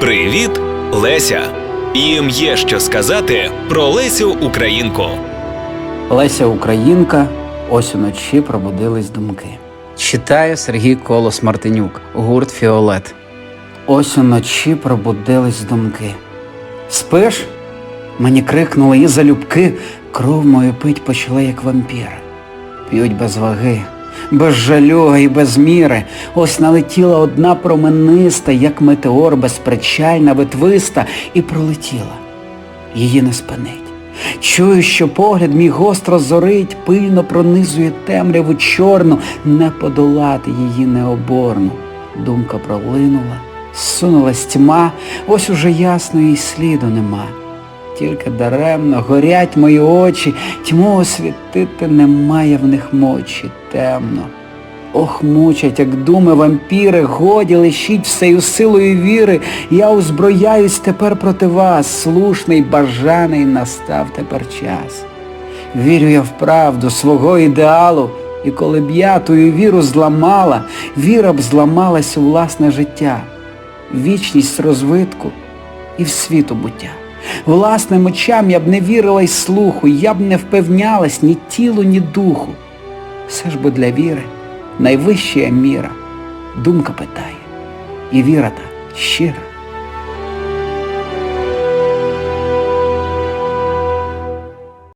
Привіт, Леся! Їм є що сказати про Лесю Українку. Леся Українка, ось уночі пробудились думки. Читає Сергій Колос Мартинюк, гурт Фіолет. Ось уночі пробудились думки. Спиш? Мені крикнули і залюбки, кров мою пить почали, як вампір. П'ють без ваги, без жалюга і без міри. Ось налетіла одна промениста, як метеор безпричальна, ветвиста, і пролетіла. Її не спинить. Чую, що погляд мій гостро зорить, пильно пронизує темряву чорну, не подолати її необорну. Думка пролинула, сунулась тьма, ось уже ясно їй сліду нема. Тільки даремно горять мої очі, тьму освітити немає в них мочі, темно. Ох, мучать, як думи вампіри, годі лишіть всею силою віри, я узброяюсь тепер проти вас, слушний, бажаний настав тепер час. Вірю я в правду свого ідеалу, і коли б я тую віру зламала, віра б зламалась у власне життя, вічність розвитку і в світу буття. Власним очам я б не вірила й слуху, я б не впевнялась ні тілу, ні духу. Все ж бо для віри найвища міра. Думка питає, і віра та щира.